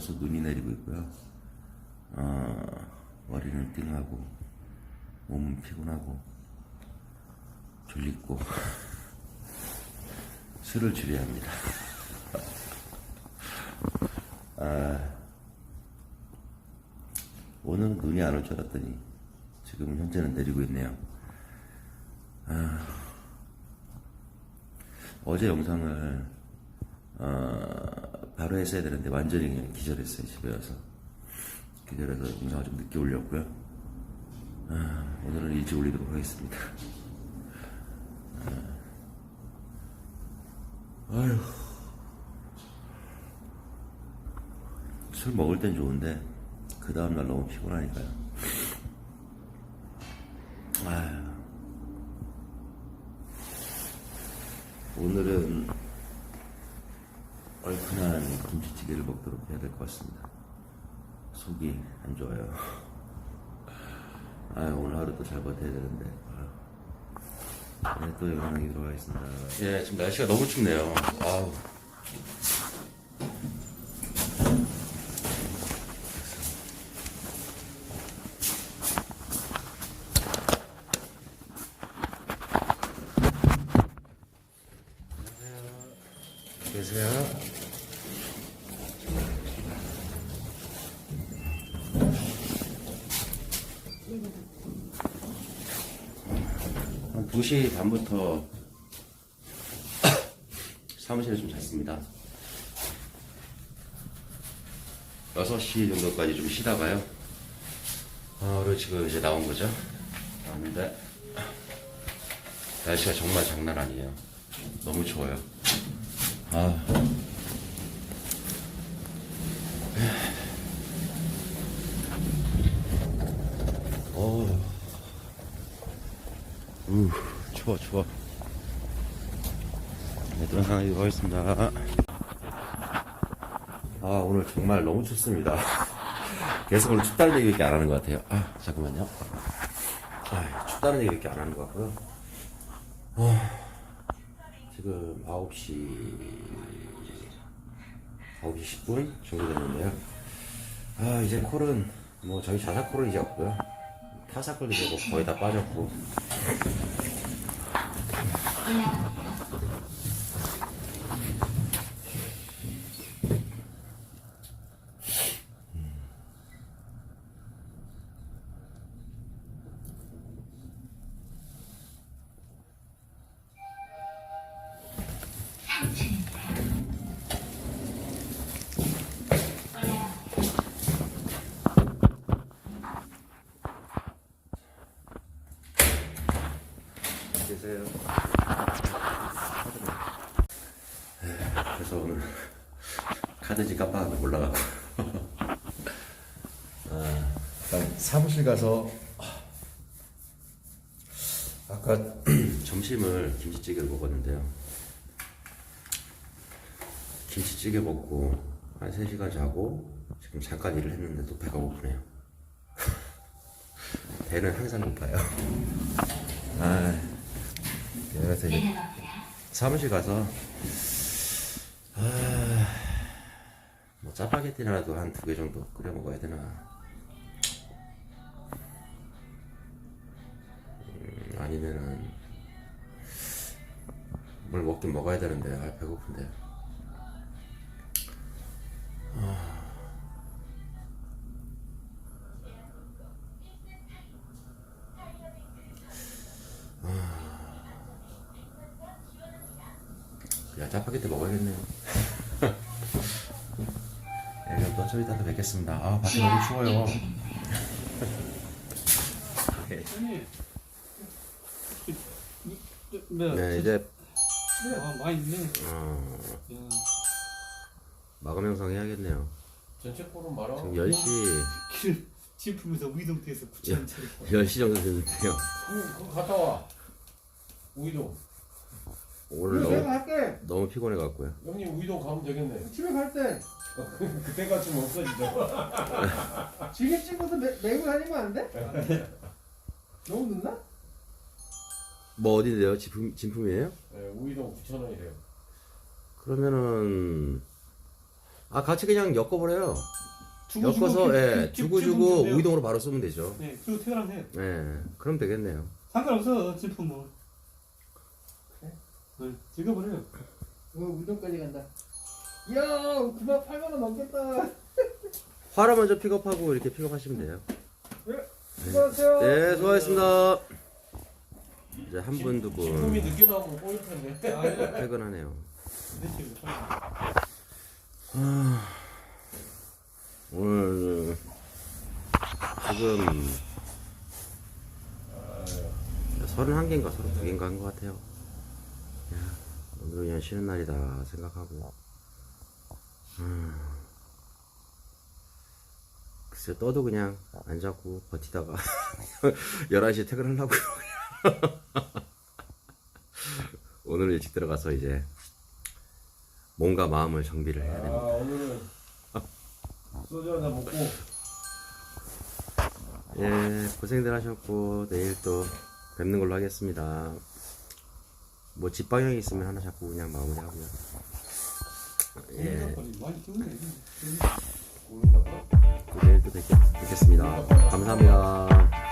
벌써 눈이 내리고 있고요. 어, 머리는 띵하고 몸은 피곤하고 졸리고 술을 줄여야 합니다. 아, 오늘 눈이 안 올 줄 알았더니 지금 현재는 내리고 있네요. 아, 어제 영상을 어, 바로 했어야 되는데 완전히 그냥 기절했어요 집에 와서 기절해서 영상을 좀 늦게 올렸고요. 아, 오늘은 일찍 올리도록 하겠습니다. 아, 아휴. 술 먹을 땐 좋은데 그 다음날 너무 피곤하니까요. 아휴. 오늘은 얼큰한 김치찌개를 먹도록 해야 될 것 같습니다. 속이 안 좋아요. 아 오늘 하루도 잘 버텨야 되는데. 아. 네, 또 영상이 들어가겠습니다. 예, 지금 날씨가 너무 춥네요. 아우. 계세요? 한 2시 반부터 사무실에 좀 잤습니다. 6시 정도까지 좀 쉬다가요. 하루 지금 이제 나온 거죠. 나왔는데, 날씨가 정말 장난 아니에요. 너무 추워요. 아. 어. 우, 추워, 추워. 네, 들어가도록 하겠습니다. 아, 오늘 정말 너무 춥습니다. 계속 오늘 춥다는 얘기밖에 안 하는 것 같아요. 아, 잠깐만요. 아, 춥다는 얘기밖에 안 하는 것 같고요. 아, 지금 9시, 9시 10분 정도 됐는데요. 아, 이제 콜은, 뭐, 저희 자사 콜은 이제 없고요. 타사 콜도 이제 뭐 거의 다 빠졌고. 계세요. 그래서 오늘 카드지 깜빡하고 올라가고. 아, 일단 사무실 가서 아까 점심을 김치찌개를 먹었는데요. 김치찌개 먹고 한 3시간 자고 지금 잠깐 일을 했는데 또 배가 고프네요. 배는 항상 고파요. 아, 그래서 이제 사무실 가서 아, 뭐 짜파게티라도 한 두 개 정도 끓여 먹어야 되나. 음, 아니면은 뭘 먹긴 먹어야 되는데 아 배고픈데. 야 짜파게티 먹어야겠네요. 네, 그럼 또좀 이따 또 뵙겠습니다. 아 밖에 너무 추워요. 아니, 네, 네 이제 아, 많이 있네. 어, 야, 마감 영상 해야겠네요. 전체 코는 말아. 지금 10시 길 진품에서 위동태에서 9천 원짜리. 10시 정도 됐는데요. 응, 그거 갔다 와. 우이도. 오늘 너무 갈게. 너무 피곤해 갖고요. 형님 우이도 가면 되겠네. 집에 갈 때. 그때가 좀 없어지죠. 지금 찍어서 매, 메고 다니면 안 돼? 너무 늦나? 뭐 어디인데요? 진품 진품이에요? 네, 우이도 9천 원이래요. 그러면은 아 같이 그냥 엮어버려요. 엮어서 기- 예, 기- 주고 기- 주고. 우이동으로 바로 쓰면 되죠. 네, 그리고 퇴근하면 돼. 예, 그럼 되겠네요. 상관없어, 진품은. 그래? 네, 즐겨버려요. 어, 우동까지 간다. 이야, 9만 8만 원 넘겠다. 화로 먼저 픽업하고 이렇게 픽업하시면 돼요. 수고하세요. 네, 수고하셨습니다. 이제 한 분, 두분 늦게 나오면 꼬일 텐데. 퇴근하네요. 내치고 오늘 지금 31개인가 32개인가 한 것 같아요. 야, 오늘은 그냥 쉬는 날이다 생각하고 음, 글쎄 떠도 그냥 안 잡고 버티다가 11시에 퇴근하려고요. 오늘 일찍 들어가서 이제 몸과 마음을 정비를 해야 아, 됩니다. 오늘은 소주 한잔 먹고 예, 고생들 하셨고, 내일 또 뵙는 걸로 하겠습니다. 뭐, 집방향이 있으면 하나 잡고 그냥 마무리 하고요. 예, 또 뵙겠, 뵙겠 습니다. 감사합니다.